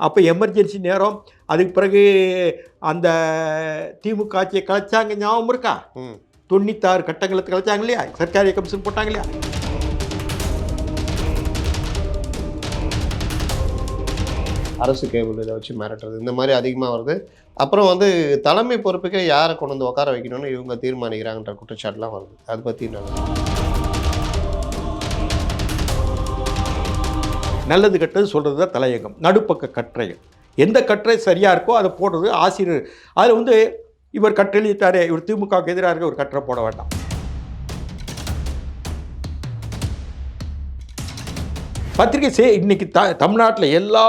அப்போ எமர்ஜென்சி நேரம். அதுக்கு பிறகு அந்த திமுக ஆட்சியை கலைச்சாங்க ஞாபகம் இருக்கா? தொண்ணூத்தாறு கட்டங்களுக்கு கலைச்சாங்க இல்லையா? சர்க்காரி கமிஷன் போட்டாங்க இல்லையா? அரசு கேபிள் இதை வச்சு மிரட்டுறது இந்த மாதிரி அதிகமாக வருது. அப்புறம் வந்து தலைமை பொறுப்புக்கே யாரை கொண்டு வந்து உட்கார வைக்கணும்னு இவங்க தீர்மானிக்கிறாங்கன்ற குற்றச்சாட்டுலாம் வருது. அதை பற்றி நான் நல்லது கெட்டது சொல்கிறது தான் தலையங்கம் நடுப்பக்க கற்றைகள். எந்த கட்டுரை சரியாக இருக்கோ அதை போடுறது ஆசிரியர். அதில் வந்து இவர் கட்டுரை இவர் திமுகவுக்கு எதிராக இருக்க ஒரு கற்றை போட வேண்டாம். பத்திரிகை செய் இன்னைக்கு த தமிழ்நாட்டில் எல்லா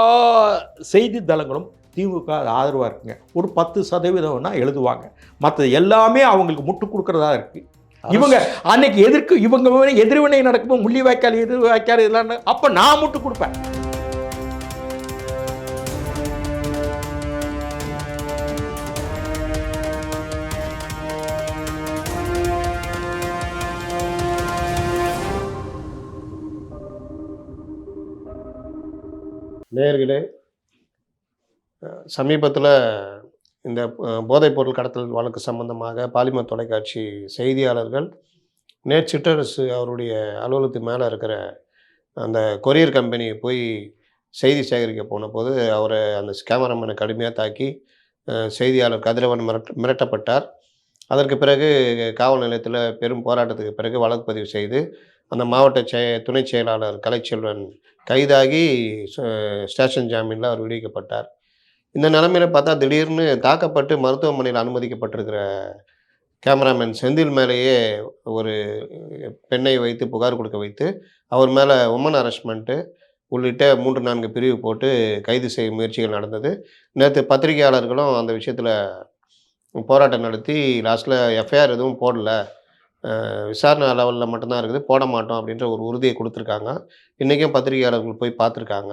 செய்தித்தளங்களும் திமுக ஆதரவாக இருக்குங்க. ஒரு பத்து சதவீதம்னா எழுதுவாங்க. மற்றது எல்லாமே அவங்களுக்கு முட்டு கொடுக்குறதா இருக்குது இவங்க அன்னைக்கு எதிர்க்கு இவங்க எதிர்வினை நடக்கும்போது முள்ளி வாய்க்கால் எதிர் வாய்க்கால் இதெல்லாம் அப்போ நான் முட்டு கொடுப்பேன். நேர்களே சமீபத்தில் இந்த போதைப் பொருள் கடத்தல் வழக்கு சம்பந்தமாக பாலிமர் தொலைக்காட்சி செய்தியாளர்கள் நேற்று சிற்றரசு அவருடைய அலுவலகத்துக்கு மேலே இருக்கிற அந்த கொரியர் கம்பெனியை போய் செய்தி சேகரிக்க போன போது அவரை அந்த கேமராமேனை கடுமையாக தாக்கி செய்தியாளர் கதிரவன் மிரட்ட மிரட்டப்பட்டார். அதற்கு பிறகு காவல் நிலையத்தில் பெரும் போராட்டத்துக்கு பிறகு வழக்கு பதிவு செய்து அந்த மாவட்ட செய துணை செயலாளர் கலைச்செல்வன் கைதாகி ஸ்டேஷன் ஜாமீனில் அவர் விடுவிக்கப்பட்டார். இந்த நிலமையில பார்த்தா திடீர்னு தாக்கப்பட்டு மருத்துவமனையில் அனுமதிக்கப்பட்டிருக்கிற கேமராமேன் செந்தில் மேலேயே ஒரு பெண்ணை வைத்து புகார் கொடுக்க வைத்து அவர் மேலே உமன் அரஸ்ட்மெண்ட்டு உள்ளிட்ட மூன்று நான்கு பிரிவு போட்டு கைது செய்யும் முயற்சிகள் நடந்தது. நேற்று பத்திரிகையாளர்களும் அந்த விஷயத்தில் போராட்டம் நடத்தி லாஸ்ட்டில் எஃப்ஐஆர் எதுவும் போடல. விசாரணை லெவலில் மட்டும்தான் இருக்குது போட மாட்டோம் அப்படின்ற ஒரு உறுதியை கொடுத்துருக்காங்க. இன்றைக்கும் பத்திரிகையாளர்கள் போய் பார்த்துருக்காங்க.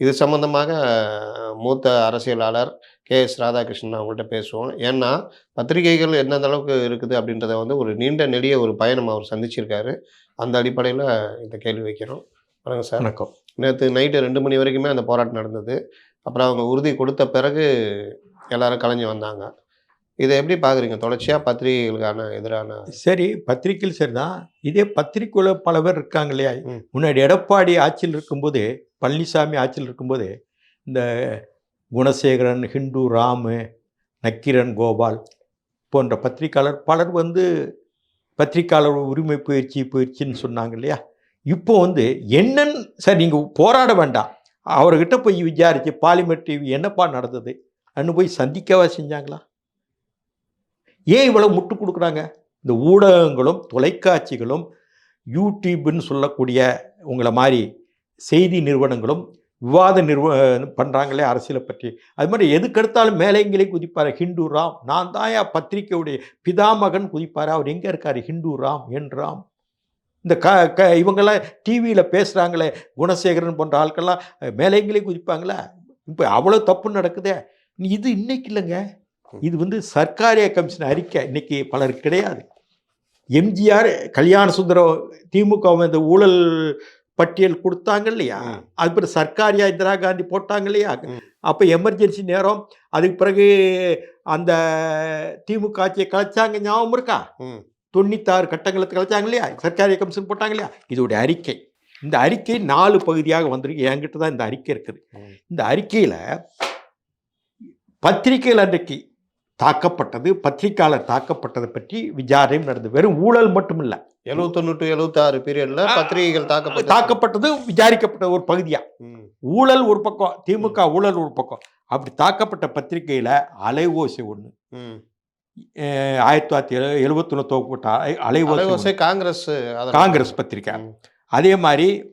இது சம்பந்தமாக அஹ், மூத்த அரசியலாளர் கே. எஸ். ராதாகிருஷ்ணன் அவங்கள்ட்ட பேசுவோம். ஏன்னா பத்திரிகைகள் எந்தெந்த அளவுக்கு இருக்குது அப்படின்றத வந்து ஒரு நீண்ட நெடிய ஒரு பயணம் அவர் சந்திச்சிருக்காரு. அந்த அடிப்படையில் இந்த கேள்வி வைக்கிறோம். வணக்கம் சார். வணக்கம். நேற்று நைட்டு ரெண்டு மணி வரைக்குமே அந்த போராட்டம் நடந்தது. அப்புறம் அவங்க உறுதி கொடுத்த பிறகு எல்லாரும் கலைஞ்சு வந்தாங்க. இதை எப்படி பார்க்குறீங்க தொடர்ச்சியாக பத்திரிகைகளுக்கான எதிரான சரி பத்திரிக்கையில் சரிதான். இதே பத்திரிக்கையில் பல பேர் இருக்காங்க இல்லையா. முன்னாடி எடப்பாடி ஆட்சியில் இருக்கும்போது பழனிசாமி ஆட்சியில் இருக்கும்போது இந்த குணசேகரன் ஹிந்து ராமு நக்கீரன் கோபால் போன்ற பத்திரிக்கையாளர் பலர் வந்து பத்திரிக்கையாளர் உரிமை பயிற்சி பயிற்சின்னு சொன்னாங்க இல்லையா? இப்போ வந்து என்னன்னு சார் நீங்கள் போராட வேண்டாம். அவர்கிட்ட போய் விசாரித்து பாலிமர் டிவி என்னப்பா நடந்தது? அன்னு போய் சந்திக்கவா செஞ்சாங்களா? ஏன் இவ்வளோ முட்டு கொடுக்குறாங்க? இந்த ஊடகங்களும் தொலைக்காட்சிகளும் யூடியூப்னு சொல்லக்கூடிய உங்களை மாதிரி செய்தி நிறுவனங்களும் விவாத நிறுவ பண்ணுறாங்களே அரசியலை பற்றி. அது மாதிரி எதுக்கெடுத்தாலும் மேலேங்களே குதிப்பார் ஹிந்து ராம். நான் தான் பத்திரிக்கையுடைய பிதாமகன் குதிப்பார். அவர் எங்கே இருக்கார்? ஹிந்து ராம் என் ராம். இந்த க க இவங்கெல்லாம் டிவியில் பேசுகிறாங்களே குணசேகரன் போன்ற ஆட்கள்லாம் மேலேங்களே குதிப்பாங்களே? இப்போ அவ்வளோ தப்பு நடக்குதே. இது இன்னைக்கு இல்லைங்க. இது வந்து சர்க்காரிய கமிஷன் அறிக்கை. இன்னைக்கு பலருக்கு கிடையாது. எம்ஜிஆர் கல்யாண சுந்தரம் திமுக இந்த ஊழல் பட்டியல் கொடுத்தாங்க இல்லையா. அது பிறகு சர்க்காரியா இந்திரா காந்தி போட்டாங்க இல்லையா. அப்போ எமர்ஜென்சி நேரம் அதுக்கு பிறகு அந்த திமுக ஆட்சியை கலைச்சாங்க ஞாபகம் இருக்கா? தொண்ணூத்தாறு கட்டங்களுக்கு கலைச்சாங்க இல்லையா? சர்க்காரிய கமிஷன் போட்டாங்க இல்லையா? இதோடைய அறிக்கை. இந்த அறிக்கை நாலு பகுதியாக வந்திருக்கு. என்கிட்ட தான் இந்த அறிக்கை இருக்குது. இந்த அறிக்கையில் பத்திரிகைகள் அன்றைக்கு தாக்கப்பட்டது பத்திரிகையாளர் தாக்கப்பட்டதை பற்றி விசாரணை நடந்தது. வெறும் ஊழல் மட்டும் இல்லை எழுவத்தொன்னு டு எழுவத்தாறு பீரியட்ல பத்திரிகைகள் தாக்கப்பட்ட தாக்கப்பட்டது விசாரிக்கப்பட்ட ஒரு பகுதியா? ஊழல் ஒரு பக்கம் திமுக ஊழல் ஒரு பக்கம். அப்படி தாக்கப்பட்ட பத்திரிகையில் அலைவோசை ஒன்று ம். ஆயிரத்தி தொள்ளாயிரத்தி எழு எழுபத்தொன்னு துவக்கப்பட்ட அலை- அலைவோசை காங்கிரஸ் காங்கிரஸ் பத்திரிக்கை. ம். அதே மாதிரி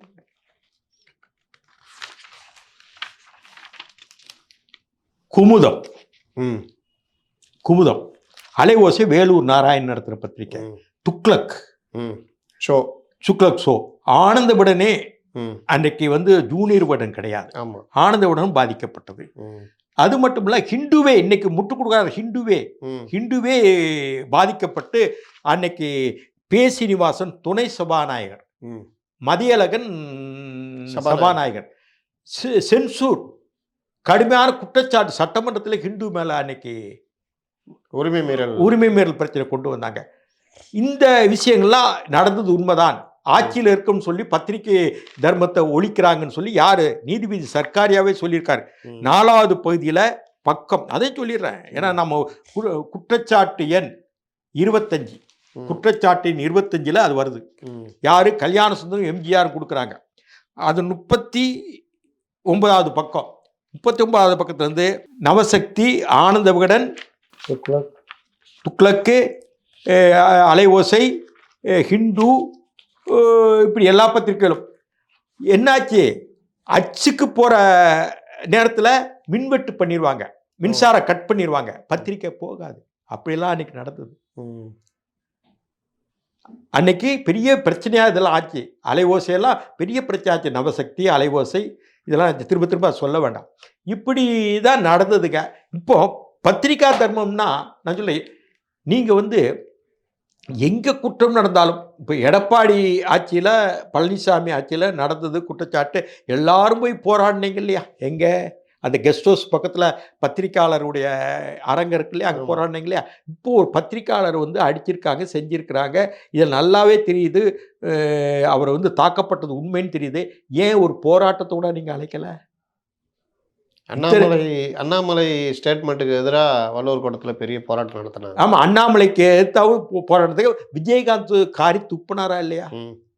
குமுதம். ம், குமுதம். அலைவோசை வேலூர் நாராயண் நடத்துகிற பத்திரிக்கை. துக்ளக். ஷோ. சுக்லக் ஷோ. ஆனந்த விடனே ம், அன்றைக்கு வந்து ஜூனியர் விடன் கிடையாது. ஆமா. ஆனந்த விடனும் பாதிக்கப்பட்டது அது மட்டும் இல்ல ஹிந்துவே இன்னைக்கு முட்டு கொடுக்காத ஹிந்துவே ஹிந்துவே பாதிக்கப்பட்டு அன்னைக்கு பே சீனிவாசன் துணை சபாநாயகர். மதியழகன் சபாநாயகர். சென்சூர். கடுமையான குற்றச்சாட்டு சட்டமன்றத்தில் ஹிந்து மேலே அன்னைக்கு உரிமை மீறல். உரிமை மீறல் பிரச்சனை கொண்டு வந்தாங்க. இந்த விஷயங்கள்லாம் நடந்தது உண்மைதான். ஆட்சியில் இருக்குன்னு சொல்லி பத்திரிகை தர்மத்தை ஒழிக்கிறாங்கன்னு சொல்லி யாரு? நீதிபதி சர்க்காரியாவே சொல்லியிருக்காரு. நாலாவது பகுதியில் பக்கம். அதை சொல்லிடுறேன். ஏன்னா நம்ம குற்றச்சாட்டு எண் இருபத்தஞ்சு. ம். குற்றச்சாட்டு எண் இருபத்தஞ்சில் அது வருது. யாரு? கல்யாண சுந்தரம் எம்ஜிஆர் கொடுக்குறாங்க. அது முப்பத்தி ஒன்பதாவது பக்கம். முப்பத்தி ஒன்பதாவது பக்கத்துலேருந்து நவசக்தி ஆனந்த விகடன் துக்ளக்கு அஹ், அலைஓசை அஹ், ஹிந்து இப்படி எல்லா பத்திரிகைகளும். என்னாச்சு? அச்சுக்கு போகிற நேரத்தில் மின்வெட்டு பண்ணிடுவாங்க மின்சாரம் கட் பண்ணிடுவாங்க பத்திரிக்கை போகாது. அப்படியெல்லாம் அன்னைக்கு நடந்தது. அன்னைக்கு பெரிய பிரச்சனையாக இதெல்லாம் ஆச்சு. அலைவோசையெல்லாம் பெரிய பிரச்சனை ஆச்சு. நவசக்தி அலைவோசை இதெல்லாம் திரும்ப திரும்ப சொல்ல வேண்டாம். இப்படி தான் நடந்ததுங்க. இப்போ பத்திரிகா தர்மம்னா நான் சொல்லி நீங்கள் வந்து எங்கே குற்றம் நடந்தாலும் இப்போ எடப்பாடி ஆட்சியில் பழனிசாமி ஆட்சியில் நடந்தது குற்றச்சாட்டு எல்லாரும் போய் போராடினீங்க இல்லையா? எங்கே? அந்த கெஸ்ட் ஹவுஸ் பக்கத்தில் பத்திரிக்கையாளருடைய அரங்கம் இருக்கு இல்லையா? அங்கே. போராடினீங்க இல்லையா? இப்போ ஒரு பத்திரிக்கையாளர் வந்து அடிச்சிருக்காங்க செஞ்சிருக்கிறாங்க. இதில் நல்லாவே தெரியுது. அவர் வந்து தாக்கப்பட்டது உண்மைன்னு தெரியுது. ஏன் ஒரு போராட்டத்தோட நீங்கள் அழைக்கல? அண்ணாமலை அண்ணாமலை ஸ்டேட்மெண்ட்டுக்கு எதிராக வள்ளுவர் கூட்டத்தில் பெரிய போராட்டம் நடத்தினாங்க. ஆமாம் அண்ணாமலைக்கு எதிர்த்தாவும் போ- போராட்டத்துக்கு விஜயகாந்த் காரி துப்புனாரா இல்லையா.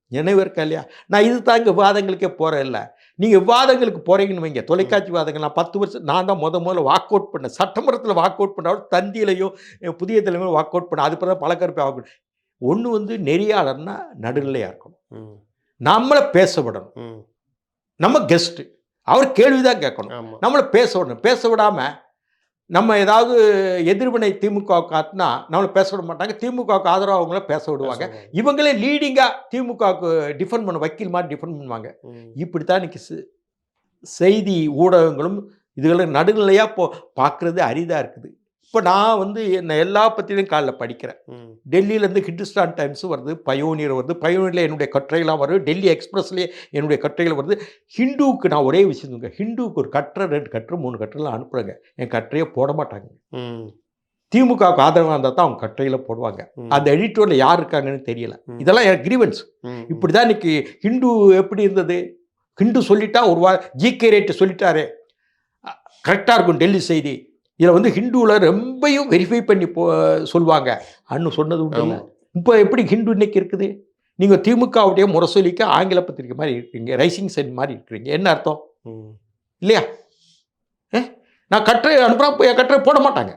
நினைவு இருக்கா இல்லையா? நான் இது தாங்க விவாதங்களுக்கே போகிறேன் இல்லை. நீங்கள் விவாதங்களுக்கு போகிறீங்கன்னு வைங்க. தொலைக்காட்சி விவாதங்கள் நான் பத்து வருஷம் நான் தான் முத முதல்ல வாக் அவுட் பண்ணேன் சட்டமன்றத்தில் வாக் அவுட் பண்ணாலும் தந்தியிலையும் புதிய தலைமையும் வாக் அவுட் பண்ணேன் அது பிறகு பழக்கருப்பை வாக் ஒன்று வந்து நெறியாளர்னா நடுநிலையாக இருக்கணும். நம்மளை பேச விடணும். ம். நம்ம கெஸ்ட்டு அவர் கேள்வி தான் கேட்கணும் நம்மளை பேச விடணும் பேச விடாம நம்ம ஏதாவது எதிர்வினை திமுக காட்டினா நம்மளை பேச விட மாட்டாங்க. திமுகவுக்கு ஆதரவு அவங்கள பேச விடுவாங்க. இவங்களே லீடிங்காக திமுகவுக்கு டிஃபெண்ட் பண்ண வக்கீல் மாதிரி டிஃபெண்ட் பண்ணுவாங்க. ம். இப்படி தான் இன்னைக்கு செ- செய்தி ஊடகங்களும் இதுகளும் நடுநிலையாக போ பார்க்குறது அரிதாக இருக்குது. இப்போ நான் வந்து என்ன எல்லா பற்றியும் காலைல படிக்கிறேன். டெல்லியிலேருந்து ஹிந்துஸ்தான் டைம்ஸும் வருது பயோனியர் வருது. பயோனியரில் என்னுடைய கட்டுரைகள்லாம் வருது. டெல்லி எக்ஸ்பிரஸ்லேயே என்னுடைய கட்டுரைகள் வருது. ஹிந்துவுக்கு நான் ஒரே விஷயம் சொல்லுங்க ஹிந்துவுக்கு ஒரு கட்டுரை ரெண்டு கட்டுரை மூணு கட்டுரைலாம் அனுப்புகிறேங்க என் கட்டுரையை போட மாட்டாங்க. திமுகவுக்கு ஆதரவாக இருந்தால் தான் அவங்க கட்டுரையில் போடுவாங்க. அந்த எடிட்டோரில் யார் இருக்காங்கன்னு தெரியல. இதெல்லாம் எனக்கு கிரீவன்ஸ். இப்படி தான் இன்னைக்கு ஹிந்து எப்படி இருந்தது? ஹிந்து சொல்லிட்டா ஒரு வா ஜிகே ரேட்டு சொல்லிட்டாரு. கரெக்டாக இருக்கும் டெல்லி செய்தி. இதில் வந்து ஹிந்துவில் ரொம்பையும் வெரிஃபை பண்ணி போ சொல்லுவாங்க அண்ணு சொன்னது உண்டு. இப்போ எப்படி ஹிந்து இன்னைக்கு இருக்குது? நீங்கள் திமுகவுடைய முரசொலிக்க ஆங்கில பத்திரிக்கை மாதிரி இருக்கிறீங்க ரைசிங் சென் மாதிரி இருக்கிறீங்க என்ன அர்த்தம். இல்லையா? ஏ? நான் கட்டுரை அனுப்புகிறேன் என் கட்டுரை போட மாட்டாங்க.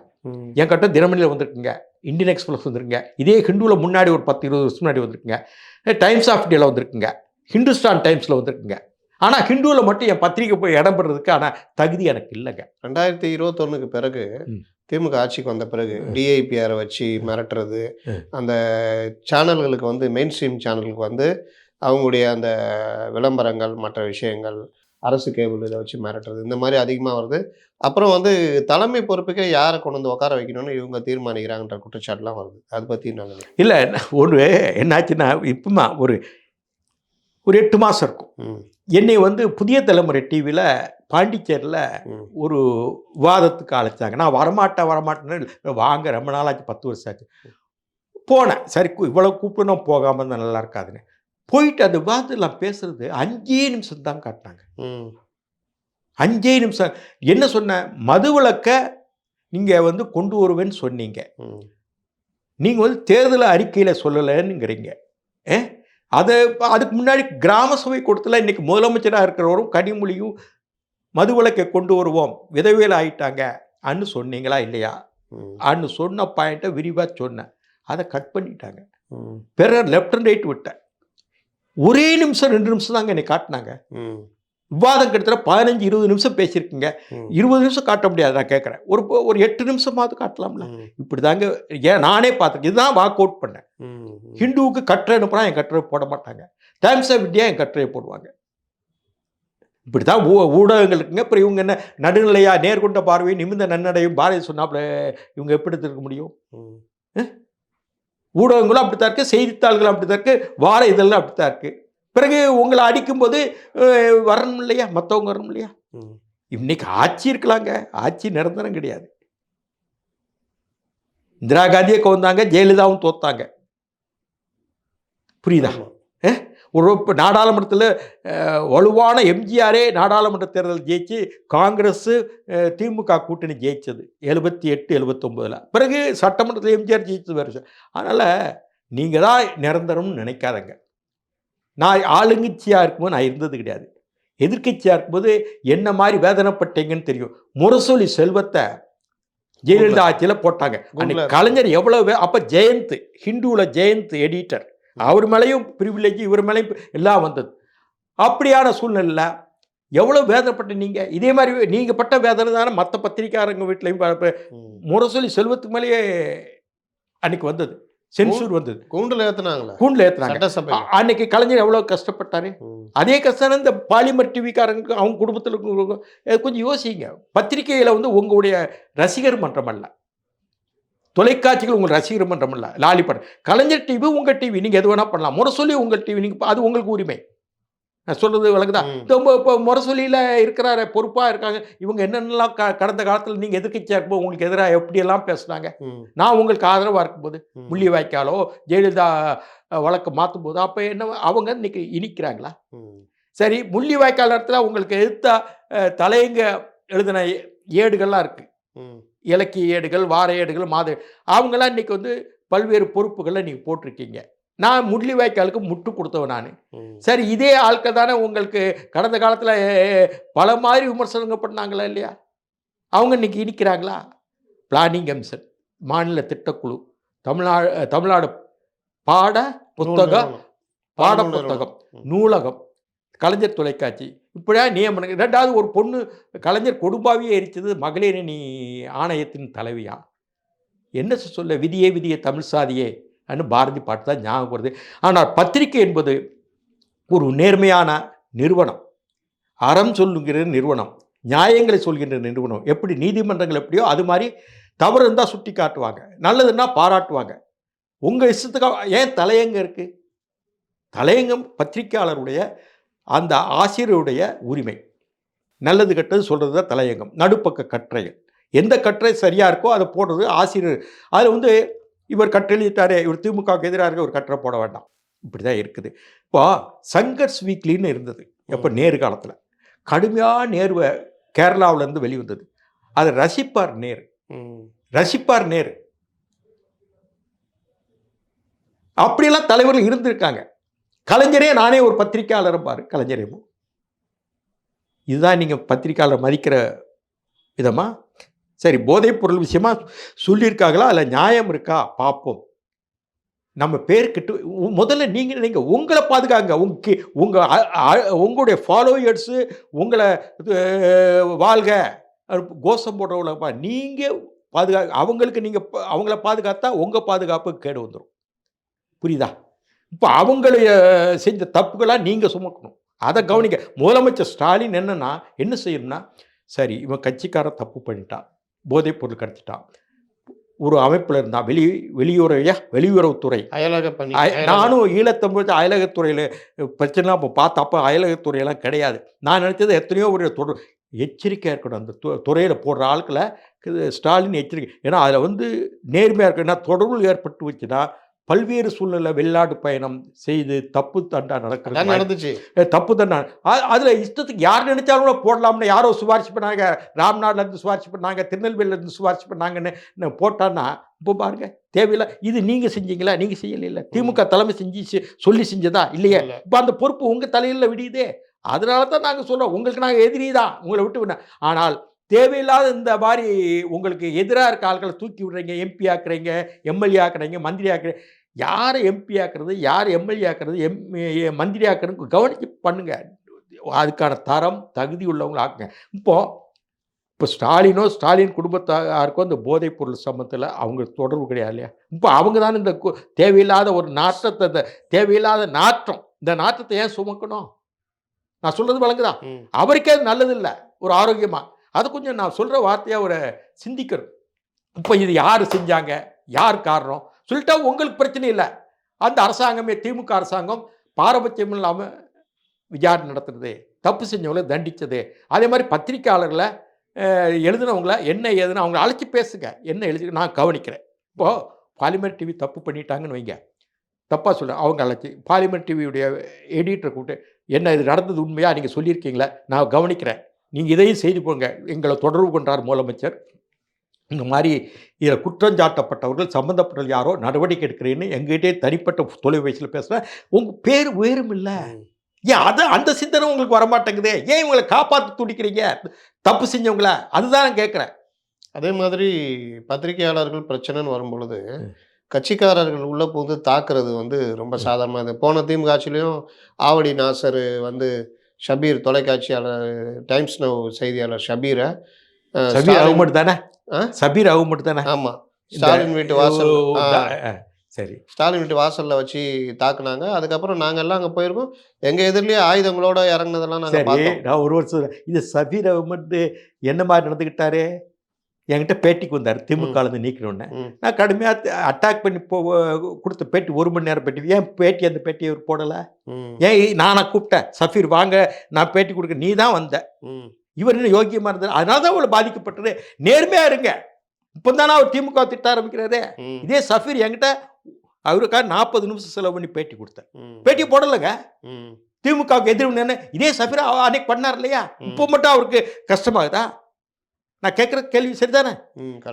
என் கட்டுரை தினமணியில் வந்திருக்குங்க. இந்தியன் எக்ஸ்பிரஸ் வந்திருக்குங்க. இதே ஹிந்துவில் முன்னாடி ஒரு பத்து இருபது வருஷம் முன்னாடி வந்திருக்குங்க. டைம்ஸ் ஆஃப் இந்தியாவில் வந்திருக்குங்க. ஹிந்துஸ்தான் டைம்ஸில் வந்திருக்குங்க. ஆனால் ஹிந்துவில் மட்டும் என் பத்திரிக்கை போய் இடம் பெறதுக்கான தகுதி எனக்கு இல்லைங்க. ரெண்டாயிரத்தி இருபத்தொன்னுக்கு பிறகு. திமுக ஆட்சிக்கு வந்த பிறகு டிஐபிஆரை வச்சு மிரட்டுறது. அந்த சேனல்களுக்கு வந்து மெயின் ஸ்ட்ரீம் சேனலுக்கு வந்து அவங்களுடைய அந்த விளம்பரங்கள் மற்ற விஷயங்கள் அரசு கேபிள் இதை வச்சு மிரட்டுறது இந்த மாதிரி அதிகமாக வருது. அப்புறம் வந்து தலைமை பொறுப்புக்கே யாரை கொண்டு வந்து உட்கார வைக்கணும்னு இவங்க தீர்மானிக்கிறாங்கன்ற குற்றச்சாட்டுலாம் வருது. அதை பற்றி நாங்கள் இல்லை ஒரு என்னாச்சுன்னா இப்போமா ஒரு ஒரு எட்டு மாதம் இருக்கும். ம். என்னை வந்து புதிய தலைமுறை டிவியில் பாண்டிச்சேரியில் ஒரு விவாதத்துக்கு அழைச்சாங்க. நான் வரமாட்டேன் வரமாட்டேன்னு வாங்க ரொம்ப நாளாச்சு பத்து வருஷம் ஆச்சு. போனேன். சரி இவ்வளோ கூப்பிட்டு நான் போகாமல் இருந்தால் நல்லா இருக்காதுன்னு. போயிட்டு அந்த விவாதத்தில் நான் பேசுறது அஞ்சே நிமிஷம் தான் காட்டினாங்க. அஞ்சே நிமிஷம். என்ன சொன்னேன்? மதுவிலக்க நீங்கள் வந்து கொண்டு வருவேன்னு சொன்னீங்க. நீங்கள் வந்து தேர்தல் அறிக்கையில் சொல்லலைன்னுங்கிறீங்க. ஏ? அதை அதுக்கு முன்னாடி கிராம சபை கூட்டத்தில் இன்னைக்கு முதலமைச்சராக இருக்கிறவரும் கனிமொழியும் மதுவிலக்கை கொண்டு வருவோம். விதவியல் ஆயிட்டாங்க. அன்னு சொன்னீங்களா இல்லையா? அன்னு சொன்ன பாயிண்ட்டை விரிவாக சொன்னேன் அதை கட் பண்ணிட்டாங்க. ம். பிற லெஃப்ட் அண்ட் ரைட் விட்டேன் ஒரே நிமிஷம் ரெண்டு நிமிஷம் தாங்க என்னை காட்டினாங்க. விவாதம் கிட்டத்தட்ட பதினஞ்சு இருபது நிமிஷம் பேசியிருக்கீங்க. இருபது நிமிஷம் காட்ட முடியாது நான் கேட்குறேன். ஒரு ஒரு எட்டு நிமிஷமாவது காட்டலாம்ல. இப்படி தாங்க ஏன் நானே பார்த்துருக்கேன். இதுதான் வாக் அவுட் பண்ணேன். ஹிந்துவுக்கு கட்டுரை அனுப்புனா என் கட்டுரை போட மாட்டாங்க. டைம்ஸ் ஆஃப் இந்தியா என் கட்டுரையை போடுவாங்க. இப்படி தான் ஊ ஊடகங்கள் இருக்குங்க. அப்புறம் இவங்க என்ன நடுநிலையா நேர்கொண்ட பார்வை நிமிந்த நன்னடையும் பாரதி சொன்னாப்புல இவங்க எப்படி எடுத்துருக்க முடியும்? ஊடகங்களும் அப்படித்தான் இருக்குது செய்தித்தாள்களும் அப்படித்தான் இருக்குது வார இதெல்லாம் அப்படித்தான் இருக்குது பிறகு உங்களை அடிக்கும்போது வரணும் இல்லையா? மற்றவங்க வரணும் இல்லையா? இன்னைக்கு ஆட்சி இருக்கலாங்க. ஆட்சி நிரந்தரம் கிடையாது. இந்திரா காந்தியை கவுந்தாங்க ஜெயலலிதாவும் தோத்தாங்க. புரியுதா. ஒரு இப்போ நாடாளுமன்றத்தில் வலுவான எம்ஜிஆரே நாடாளுமன்ற தேர்தல் ஜெயிச்சு காங்கிரஸ் திமுக கூட்டணி ஜெயிச்சது. எழுபத்தி எட்டு எழுபத்தொம்போதில். பிறகு சட்டமன்றத்தில் எம்ஜிஆர் ஜெயிச்சது வருஷம் அதனால் நீங்கள் தான் நிரந்தரம்னு நினைக்காதங்க. நான் ஆளுங்கட்சியாக இருக்கும்போது நான் இருந்தது கிடையாது. எதிர்க்கட்சியாக இருக்கும்போது என்ன மாதிரி வேதனைப்பட்டீங்கன்னு தெரியும். முரசொலி செல்வத்தை ஜெயலலிதா ஆட்சியில் போட்டாங்க. அன்னைக்கு கலைஞர் எவ்வளவு அப்போ ஜெயந்த் ஹிந்துவில் ஜெயந்த் எடிட்டர் அவர் மேலேயும் ப்ரிவிலேஜ் இவர் மேலேயும் எல்லாம் வந்தது. அப்படியான சூழ்நிலையில் எவ்வளோ வேதனைப்பட்ட நீங்கள் இதே மாதிரி நீங்கள் பட்ட வேதனை தானே மற்ற பத்திரிக்காரங்க வீட்லையும். முரசொலி செல்வத்துக்கு மேலேயே அன்னைக்கு வந்தது. சென்சூர் வந்தது. கூண்டுல ஏத்துனாங்களா. கூண்டில் ஏற்றுனாங்க அன்னைக்கு கலைஞர் எவ்வளோ கஷ்டப்பட்டாரு? அதே கஷ்டம் இந்த பாலிமர் டிவிக்காரங்க அவங்க குடும்பத்தில் கொஞ்சம் யோசிங்க. பத்திரிகையில் வந்து உங்களுடைய ரசிகர் மன்றம் அல்ல. தொலைக்காட்சிகள் உங்கள் ரசிகர் மன்றம் அல்ல. லாலிபட். கலைஞர் டிவி உங்கள் டிவி. நீங்கள் எது வேணால் பண்ணலாம். முரசொலி உங்கள் டிவி. நீங்கள் அது உங்களுக்கு உரிமை. நான் சொல்கிறது விளக்குதா ம். இப்போ முரசொலியில் இருக்கிறார பொறுப்பாக இருக்காங்க இவங்க என்னென்னலாம் க கடந்த காலத்தில் நீங்கள் எதிர்க்கட்சியாக இருக்கும்போது உங்களுக்கு எதிராக எப்படியெல்லாம் பேசுனாங்க. நான் உங்களுக்கு ஆதரவாக இருக்கும்போது. முள்ளி வாய்க்காலோ ஜெயலலிதா வழக்கு மாற்றும் போது அப்போ என்ன அவங்க இன்னைக்கு இனிக்கிறாங்களா. சரி முள்ளி வாய்க்கால் இடத்துல உங்களுக்கு எதிர்த்த அஹ், தலையங்க எழுதின ஏடுகள்லாம் இருக்குது. இலக்கிய ஏடுகள் வார ஏடுகள் மாத அவங்களாம் இன்னைக்கு வந்து பல்வேறு பொறுப்புகளை நீங்கள் போட்டிருக்கீங்க நான் முள்ளி வாய்க்காலுக்கு முட்டு கொடுத்தவன் நான். சரி இதே ஆட்கள் தானே உங்களுக்கு கடந்த காலத்தில் பல மாதிரி விமர்சனங்கள் பண்ணாங்களா இல்லையா? அவங்க இன்னைக்கு இனிக்கிறாங்களா பிளானிங் கமிஷன் மாநில திட்டக்குழு தமிழ்நாடு தமிழ்நாடு பாட புத்தகம் பாட புத்தகம். நூலகம் கலைஞர் தொலைக்காட்சி இப்படியா நியமனம் ரெண்டாவது ஒரு பொண்ணு கலைஞர் கொடும்பாவியே எரிச்சது மகளிர் அணி ஆணையத்தின் தலைவியா? என்ன சொல்ல விதியே விதியே தமிழ் சாதியே அன்னு பாரதி பாட்டு தான் ஞாபகம் வருது. ஆனால் பத்திரிகை என்பது ஒரு நேர்மையான நிறுவனம். அறம் சொல்லுகிற நிறுவனம் நியாயங்களை சொல்கின்ற நிறுவனம். எப்படி நீதிமன்றங்கள் எப்படியோ அது மாதிரி தவறு இருந்தால் சுட்டி காட்டுவாங்க நல்லதுன்னா பாராட்டுவாங்க. உங்கள் இஷ்டத்துக்கு ஏன் தலையங்க இருக்குது தலையங்கம் பத்திரிக்கையாளருடைய அந்த ஆசிரியருடைய உரிமை. நல்லது கெட்டது சொல்கிறது தான் தலையங்கம். நடுப்பக்க கற்றைகள். எந்த கட்டுரை சரியாக இருக்கோ அதை போடுறது ஆசிரியர். அதில் வந்து இவர் கட்டளிட்டாரே இவர் திமுகவுக்கு எதிராக இருக்க ஒரு கற்றை போட வேண்டாம். இப்படி தான் இருக்குது. இப்போ சங்கர்ஸ் வீக்லின்னு இருந்தது. எப்போ? நேரு காலத்தில். கடுமையாக நேருவை கேரளாவிலேருந்து வெளிவந்தது. அதை ரசிப்பார் நேரு. ரசிப்பார் நேரு. அப்படியெல்லாம் தலைவர்கள் இருந்திருக்காங்க. கலைஞரே நானே ஒரு பத்திரிக்கையாளர் பாரு கலைஞரேமோ இதுதான் நீங்கள் பத்திரிக்கையாளர் மதிக்கிற விதமா? சரி போதைப் பொருள் விஷயமா சொல்லியிருக்காங்களா? அதில் நியாயம் இருக்கா? பார்ப்போம். நம்ம பேர் கிட்ட முதல்ல நீங்கள் நீங்கள் உங்களை பாதுகாங்க. உங்க உங்கள் உங்களுடைய ஃபாலோயர்ஸு உங்களை வாழ்க. கோஷம் போடுறவங்களப்பா நீங்கள் பாதுகா அவங்களுக்கு நீங்கள் அவங்கள பாதுகாத்தா உங்கள் பாதுகாப்பு கேடு வந்துடும் புரியுதா? இப்போ அவங்களுடைய செஞ்ச தப்புகளாக நீங்கள் சுமக்கணும். அதை கவனிக்க முதலமைச்சர் ஸ்டாலின் என்னன்னா என்ன செய்யணும்னா சரி இவன் கட்சிக்காரன் தப்பு பண்ணிட்டான். போதைப் பொருள் கடத்திட்டான். ஒரு அமைப்பில் இருந்தான் வெளி வெளியுறவையா வெளியுறவுத்துறை. அயலக பணி நானும் ஈழத்தமிழ் அயலகத்துறையில் பிரச்சனைலாம் இப்போ பார்த்தா அப்போ அயலகத்துறையெல்லாம் கிடையாது. நான் நினச்சது எத்தனையோ ஒரு தொடர் எச்சரிக்கையாக இருக்கணும். அந்த து துறையில் போடுற ஆட்களை ஸ்டாலின் எச்சரிக்கை. ஏன்னா அதில் வந்து நேர்மையாக இருக்கு ஏன்னா தொடர்பு ஏற்பட்டு வச்சுன்னா பல்வேறு சூழ்நிலை வெளிநாட்டு பயணம் செய்து தப்பு தண்டா நடக்கிறது நடந்துச்சு. தப்பு தானே அதில் இஷ்டத்துக்கு யார் நினைச்சாலும் கூட போடலாம்னு யாரோ சிபாரிசு பண்ணாங்க. ராம்நாட்லேருந்து சிபாரிசு பண்ணாங்க. திருநெல்வேலியிலேருந்து சிபாரிசு பண்ணாங்கன்னு போட்டான்னா இப்போ பாருங்க தேவையில்லை. இது நீங்கள் செஞ்சீங்களா? நீங்கள் செய்யல திமுக தலைமை செஞ்சு சொல்லி செஞ்சதா? இல்லையே. இல்ல. இப்போ அந்த பொறுப்பு உங்கள் தலையில் விடியுதே. அதனால தான் நாங்கள் சொல்கிறோம் உங்களுக்கு நாங்கள் எதிரி தான். உங்களை விட்டு விட. ஆனால் தேவையில்லாத இந்த மாதிரி உங்களுக்கு எதிராக இருக்க ஆட்களை தூக்கி விடுறீங்க. எம்பி ஆக்குறீங்க எம்எல்ஏ ஆக்குறீங்க மந்திரி ஆக்குறீங்க. யாரை எம்பி ஆக்குறது யார் எம்எல்ஏ ஆக்குறது எம் மந்திரி ஆக்குறது கவனிச்சு பண்ணுங்க. அதுக்கான தரம் தகுதி உள்ளவங்களை ஆக்குங்க. இப்போ இப்போ ஸ்டாலினோ ஸ்டாலின் குடும்பத்தாருக்கோ இந்த போதைப் பொருள் சம்பந்தத்தில் அவங்க தொடர்பு கிடையாது இல்லையா? இப்போ அவங்க தானே இந்த தேவையில்லாத ஒரு நாற்றத்தை தேவையில்லாத நாற்றம் இந்த நாற்றத்தை ஏன் சுமக்கணும்? நான் சொல்றது வழங்குதா ம். அவருக்கே அது நல்லது இல்லை ஒரு ஆரோக்கியமா. அது கொஞ்சம் நான் சொல்ற வார்த்தையை ஒரு சிந்திக்கணும். இப்போ இது யார் செஞ்சாங்க? யார் காரணம்? சொல்லிட்டா உங்களுக்கு பிரச்சனை இல்லை. அந்த அரசாங்கமே திமுக அரசாங்கம் பாரபட்சம் இல்லாமல் விசாரணை நடத்துனது தப்பு செஞ்சவங்கள தண்டித்தது அதே மாதிரி பத்திரிக்கையாளர்களை எழுதினவங்கள என்ன ஏதுன்னு அவங்கள அழைச்சி பேசுங்க. என்ன எழுதி நான் கவனிக்கிறேன். இப்போது பாலிமர் டிவி தப்பு பண்ணிட்டாங்கன்னு வைங்க. தப்பாக சொல்ல அவங்க அழைச்சி பாலிமர் டிவியுடைய எடிட்டரை கூப்பிட்டு என்ன இது நடந்தது உண்மையாக நீங்கள் சொல்லியிருக்கீங்களா? நான் கவனிக்கிறேன். நீங்கள் இதையும் செய்து போங்க. எங்களை தொடர்பு கொண்டார் முதலமைச்சர். இந்த மாதிரி இதில் குற்றஞ்சாட்டப்பட்டவர்கள் சம்மந்தப்பட்ட யாரோ நடவடிக்கை எடுக்கிறேன்னு எங்ககிட்டே தனிப்பட்ட தொலைபேசியில் பேசுகிறேன் உங்கள் பேர் உயரும் இல்லை. ஏன் அது அந்த சிந்தனை உங்களுக்கு வரமாட்டேங்குதே? ஏன் இவங்களை காப்பாற்ற துடிக்கிறீங்க? தப்பு செஞ்சவங்கள. அதுதான் நான் கேட்குறேன் அதே மாதிரி பத்திரிகையாளர்கள் பிரச்சனைன்னு வரும் பொழுது கட்சிக்காரர்கள் உள்ள புகுந்து தாக்குறது வந்து ரொம்ப சாதாரணமாக இது போன திமுக ஆட்சியிலையும் ஆவடி நாசர் வந்து ஷபீர் தொலைக்காட்சியாளர் டைம்ஸ் நவ் செய்தியாளர் ஷபீரை அஹ், சபீர் ஸ்டாலின்- அவுமட் தானே ஆ? சபீர் அவுமட் தானே ஆமா ஸ்டாலின் வீட்டு வாசல் சரி. ஸ்டாலின் வீட்டு வாசல்ல வச்சு தாக்குனாங்க. அதுக்கப்புறம் நாங்க எல்லாம் அங்க போயிருக்கோம். எங்க எதிரிலேயே ஆயுதங்களோட இறங்குனதெல்லாம் நாங்க சரி நான் ஒரு வருஷம். இது சபீர் அகமது என்ன மாதிரி நடந்துக்கிட்டாரு? என்கிட்ட பேட்டிக்கு வந்தார். திமுகலேருந்து நீக்கணுன்னே. நான் கடுமையாக அட்டாக் பண்ணி போ கொடுத்த பேட்டி ஒரு மணி நேரம் பேட்டி. ஏன் பேட்டி அந்த பேட்டி அவர் போடலை? ஏன் நானா கூப்பிட்டேன். சஃபீர் வாங்க. நான் பேட்டி கொடுக்க. நீ தான் வந்த இவர் என்ன யோக்கியமாக இருந்தார்? அதனால தான் அவளை பாதிக்கப்பட்டது. நேர்மையாக இருங்க. இப்போ தானே அவர் திமுக திட்ட ஆரம்பிக்கிறாரு. இதே சஃபீர் என்கிட்ட அவருக்காக நாற்பது நிமிஷம் செலவு பண்ணி பேட்டி கொடுத்தேன் பேட்டி போடலைங்க. திமுகவுக்கு எதிர்ப்பு இதே சஃபீர் அன்னைக்கு பண்ணார் இல்லையா? இப்போ மட்டும் அவருக்கு கஷ்டமாகுதா? நான் கேட்குற கேள்வி சரிதானே?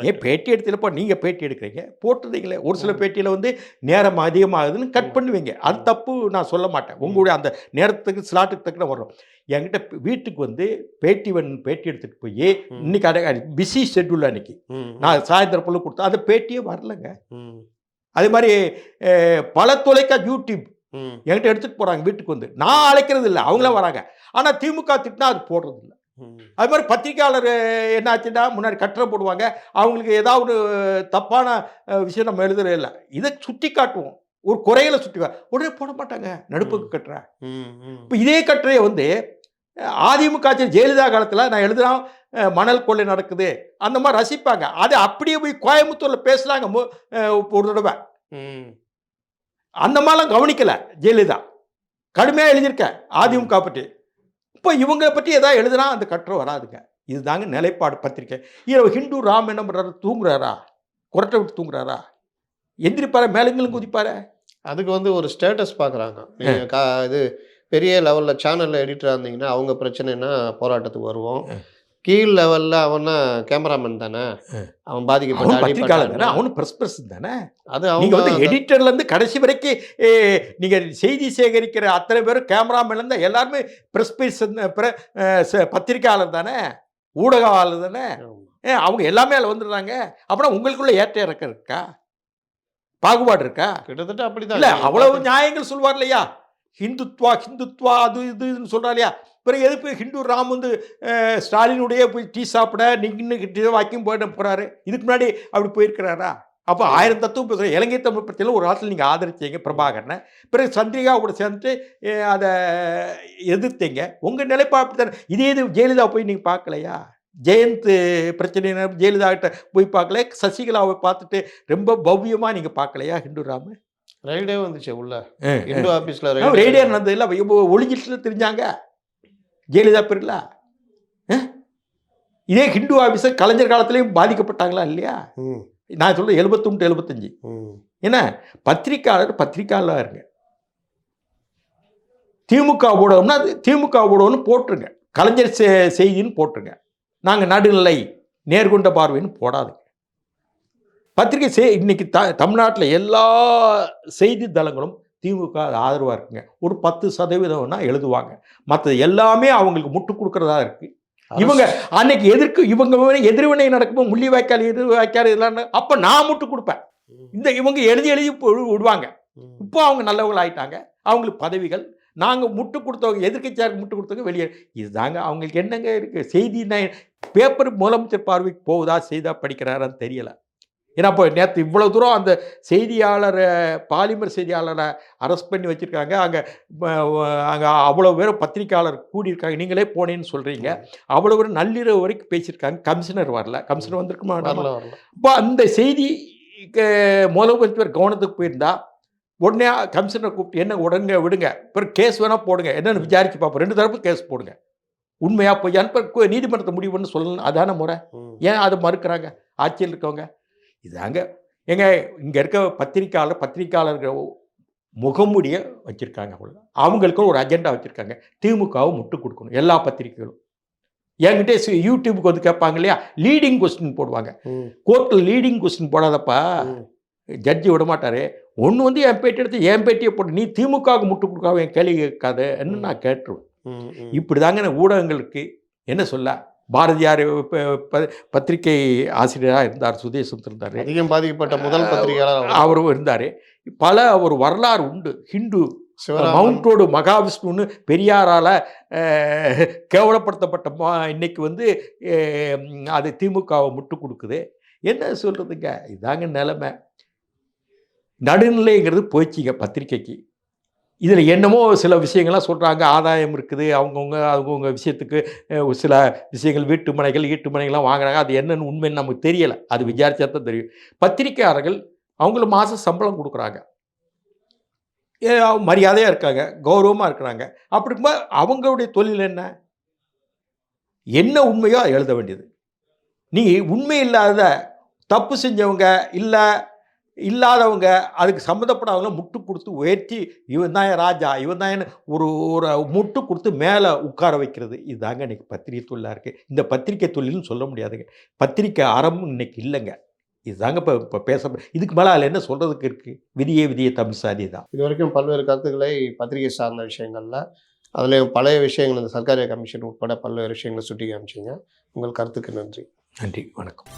ஏன். பேட்டி எடுத்தலப்போ நீங்கள் பேட்டி எடுக்கிறீங்க? போட்டுறீங்களே ஒரு சில பேட்டியில் வந்து நேரம் அதிகமாகுதுன்னு கட் பண்ணுவீங்க. அது தப்பு நான் சொல்ல மாட்டேன். உங்களுடைய அந்த நேரத்துக்கு ஸ்லாட்டுக்கு தக்கன வரும். என்கிட்ட வீட்டுக்கு வந்து பேட்டி வேணும் பேட்டி எடுத்துகிட்டு போய். இன்னைக்கு அதை பிஸி ஷெட்யூல் அன்னைக்கு. நான் சாயந்தரம் போல கொடுத்தேன் அந்த பேட்டியே வரலங்க. அதே மாதிரி பல தொலைக்கா யூடியூப் என்கிட்ட எடுத்துகிட்டு போகிறாங்க வீட்டுக்கு வந்து. நான் அழைக்கிறது இல்லை அவங்களே வராங்க. ஆனால் திமுக திட்டினா அது போடுறது இல்லை அது மாதிரி பத்திரிக்கையாளர் என்னாச்சுன்னா முன்னாடி கட்டுரை போடுவாங்க. அவங்களுக்கு ஏதாவது ஒரு தப்பான விஷயம் நம்ம எழுதுறது இல்லை இதை சுட்டி காட்டுவோம். ஒரு குறையில சுட்டி உடனே போட மாட்டாங்க. நடுப்புக்கு ம். இப்போ இதே கட்டுரையை வந்து அதிமுக ஜெயலலிதா காலத்தில் நான் எழுதுனா மணல் கொள்ளை நடக்குது. அந்த மாதிரி ரசிப்பாங்க. அது அப்படியே போய் கோயம்புத்தூரில் அஹ், ஒரு தடவை. அந்த மாதிரிலாம் கவனிக்கல ஜெயலலிதா. கடுமையாக எழுதியிருக்கேன் அதிமுக பற்றி. இப்போ இவங்களை பற்றி ஏதாவது எழுதுனா அந்த கட்டுரை வராதுங்க. இதுதாங்க நிலைப்பாடு பத்திரிக்கை. இரவு ஹிந்து ராம் என்ன பண்ணுறாரு தூங்குறாரா? குரட்டை விட்டு தூங்குறாரா? எந்திரிப்பாரு? மேலங்களும் குதிப்பாரு? அதுக்கு வந்து ஒரு ஸ்டேட்டஸ் பார்க்குறாங்க. கா இது பெரிய லெவலில் சேனலில் எடிட்டராக இருந்தீங்கன்னா அவங்க பிரச்சனைனா போராட்டத்துக்கு வருவோம். கீழ் லெவலில் அவனா கேமராமேன் தானே? அவன் பாதிக்கப்பட்ட பத்திரிக்கையாளர் தானே. அவனு பிரஸ் பிரஸ் தானே? அது வந்து அவங்க எடிட்டர்ல இருந்து கடைசி வரைக்கும் ஏ, நீங்க செய்தி சேகரிக்கிற அத்தனை பேரும் கேமராமேன் இருந்தா எல்லாருமே பிரஸ் பீஸ் பத்திரிக்கையாளர் தானே? ஊடகவாளர் தானே? அவங்க எல்லாமே அதில் வந்துடுறாங்க. அப்படின்னா உங்களுக்குள்ள ஏற்ற இறக்கம் இருக்கா? பாகுபாடு இருக்கா? கிட்டத்தட்ட அப்படிதான் இல்ல அவ்வளவு நியாயங்கள் சொல்வார் இல்லையா? ஹிந்துத்வா ஹிந்துத்வா அது இதுன்னு சொல்றா இல்லையா? பிறகு எதுக்கு ஹிந்து ராம் வந்து ஸ்டாலினுடைய போய் டீ சாப்பிட நின்று வாக்கிங் போயிட்டு போறாரு? இதுக்கு முன்னாடி அப்படி போயிருக்கிறாரா? அப்போ ஆயிரம் தத்துவம் பேசுகிற இலங்கை தமிழ் பற்றியில் ஒரு காலத்தில் நீங்கள் ஆதரிச்சீங்க பிரபாகரனை. பிறகு சந்திரிகா கூட சேர்ந்துட்டு அதை எதிர்த்தீங்க. உங்கள் நிலைப்பாடு அப்படித்தானே இதே இது ஜெயலலிதா போய் நீங்கள் பார்க்கலையா? ஜெயந்த் பிரச்சனை ஜெயலலிதா கிட்ட போய் பார்க்கல சசிகலாவை பார்த்துட்டு ரொம்ப பவ்யமாக நீங்கள் பார்க்கலையா ஹிந்து ராம்? ரைடே வந்துச்சு உள்ள. இந்து ஆபீஸ்ல ரேடியோ நடந்தது இல்லை ஒளிஞ்சிட்டு தெரிஞ்சாங்க. ஜெயலலிதா அஹ்? இதே ஹிந்து ஆஃபீஸர் கலைஞர் காலத்துலேயும் பாதிக்கப்பட்டாங்களா இல்லையா? நான் சொல்ல எழுபத்தொன்று எழுபத்தஞ்சு. என்ன பத்திரிக்கையாளர் பத்திரிக்கையாளர் இருங்க. திமுக ஊடகம்னா அது திமுக ஊடகம்னு போட்டுருங்க. கலைஞர் செ- செய்தின்னு போட்டுருங்க. நாங்கள் நடுநிலை நேர்கொண்ட பார்வைன்னு போடாதுங்க. பத்திரிகை செய் இன்னைக்கு த தமிழ்நாட்டில் எல்லா செய்தி தளங்களும் திமுக ஆதரவாக இருக்குங்க. ஒரு பத்து சதவீதம்னா எழுதுவாங்க. மற்றது எல்லாமே அவங்களுக்கு முட்டு கொடுக்கறதா இருக்கு. இவங்க அன்னைக்கு எதிர்க்கு இவங்க எதிர்வினை நடக்கும்போது முள்ளி வாய்க்கால் எதிர் வாய்க்கால் இதெல்லாம் அப்போ நான் முட்டு கொடுப்பேன். இந்த இவங்க எழுதி எழுதி விடுவாங்க. இப்போ அவங்க நல்லவங்க ஆயிட்டாங்க. அவங்களுக்கு பதவிகள். நாங்கள் முட்டு கொடுத்தவங்க எதிர்க்கட்சியாருக்கு முட்டு கொடுத்தவங்க வெளியே. இதுதாங்க அவங்களுக்கு என்னங்க இருக்குது செய்தி பேப்பர் முதலமைச்சர் பார்வைக்கு போகுதா செய்தா படிக்கிறாரான்னு தெரியல. ஏன்னா இப்போ நேற்று இவ்வளோ தூரம் அந்த செய்தியாளரை பாலிமர் செய்தியாளரை அரெஸ்ட் பண்ணி வச்சுருக்காங்க. அங்கே அங்கே அவ்வளோ பேரும் பத்திரிக்கையாளர் கூடியிருக்காங்க. நீங்களே போனேன்னு சொல்கிறீங்க அவ்வளோ பேரும் நள்ளிரவு வரைக்கும் பேசியிருக்காங்க. கமிஷனர் வரல. கமிஷனர்? வரல வரல. இப்போ அந்த செய்தி முதலமைச்சர் கவனத்துக்கு போயிருந்தா உடனே கமிஷனரை கூப்பிட்டு என்ன உடனே விடுங்க. பிறகு கேஸ் வேணால் போடுங்க. என்னன்னு விசாரிச்சு பார்ப்போம் ரெண்டு தரப்பு கேஸ் போடுங்க. உண்மையா பொய்யான்னு பிறகு நீதிமன்றத்தை முடிவு பண்ணி சொல்லணும். அதான முறை. ஏன் அதை மறுக்கிறாங்க? ஆட்சியில் இருக்கவங்க. இதாங்க. ஏங்க இங்கே இருக்க பத்திரிக்கையாளர் பத்திரிக்கையாளர்கள் முகமுடிய வச்சுருக்காங்க அவ்வளோ அவங்களுக்கு ஒரு அஜெண்டா வச்சுருக்காங்க. திமுகவை முட்டு கொடுக்கணும் எல்லா பத்திரிக்கைகளும். என்கிட்ட யூடியூபுக்கு வந்து கேட்பாங்க இல்லையா? லீடிங் கொஸ்டின் போடுவாங்க. கோர்ட்டில் லீடிங் கொஸ்டின் போடாதப்பா. ஜட்ஜி விட மாட்டாரு. ஒன்று வந்து என் பேட்டி எடுத்து என் பேட்டியை போட்டு நீ திமுகவுக்கு முட்டு கொடுக்காம என் கேள்வி கேட்காதன்னு நான் கேட்டுருவேன். இப்படி தாங்க ஊடகங்களுக்கு என்ன சொல்ல? பாரதியார் பத்திரிகை ஆசிரியராக இருந்தார் சுதேசம் இருந்தார். அதிகம் பாதிக்கப்பட்ட முதல் பத்திரிகையாளர் அவர். அவரும் இருந்தார். பல ஒரு வரலாறு உண்டு. ஹிந்து சிவராமன். மவுண்ட் ரோடு மகாவிஷ்ணுன்னு பெரியாரால் கேவலப்படுத்தப்பட்ட இன்னைக்கு வந்து அது திமுகவை முட்டு கொடுக்குது. என்ன சொல்கிறதுங்க இதாங்க நிலைமை. நடுநிலைங்கிறது போச்சுங்க பத்திரிக்கைக்கு இதில் என்னமோ சில விஷயங்கள்லாம் சொல்கிறாங்க ஆதாயம் இருக்குது. அவங்கவுங்க அவங்கவுங்க விஷயத்துக்கு சில விஷயங்கள் வீட்டு மனைகள் ஈட்டு மனைகள்லாம் வாங்குறாங்க. அது என்னன்னு உண்மைன்னு நமக்கு தெரியலை. அது விசாரிச்சா தான் தெரியும். பத்திரிக்கையாளர்கள் அவங்களும் மாதம் சம்பளம் கொடுக்குறாங்க. ஏ, மரியாதையாக இருக்காங்க. கௌரவமாக இருக்கிறாங்க. அப்படி இருக்கும்போது அவங்களுடைய தொழில் என்ன? என்ன உண்மையோ எழுத வேண்டியது. நீ உண்மை இல்லாத தப்பு செஞ்சவங்க இல்லை இல்லாதவங்க அதுக்கு சம்மந்தப்படாதவங்கள முட்டு கொடுத்து உயர்த்தி இவன் தான் ராஜா இவன் தான் ஒரு ஒரு முட்டு கொடுத்து மேலே உட்கார வைக்கிறது. இதுதாங்க இன்னைக்கு பத்திரிகை தொழிலாக இருக்குது இந்த பத்திரிகை தொழில்னு சொல்ல முடியாதுங்க. பத்திரிக்கை அறம் இன்னைக்கு இல்லைங்க. இதுதாங்க இப்போ இப்போ பேச இதுக்கு மேலே அதில் என்ன சொல்கிறதுக்கு இருக்குது விதியே விதியே தமிழ் சாதி தான். இது வரைக்கும் பல்வேறு கருத்துக்களை பத்திரிகை சார்ந்த விஷயங்கள்ல அதுலேயும் பழைய விஷயங்கள் இந்த சர்க்காரிய கமிஷன் உட்பட பல்வேறு விஷயங்களை சுட்டி காமிச்சிங்க. உங்கள் கருத்துக்கு நன்றி. நன்றி. வணக்கம்.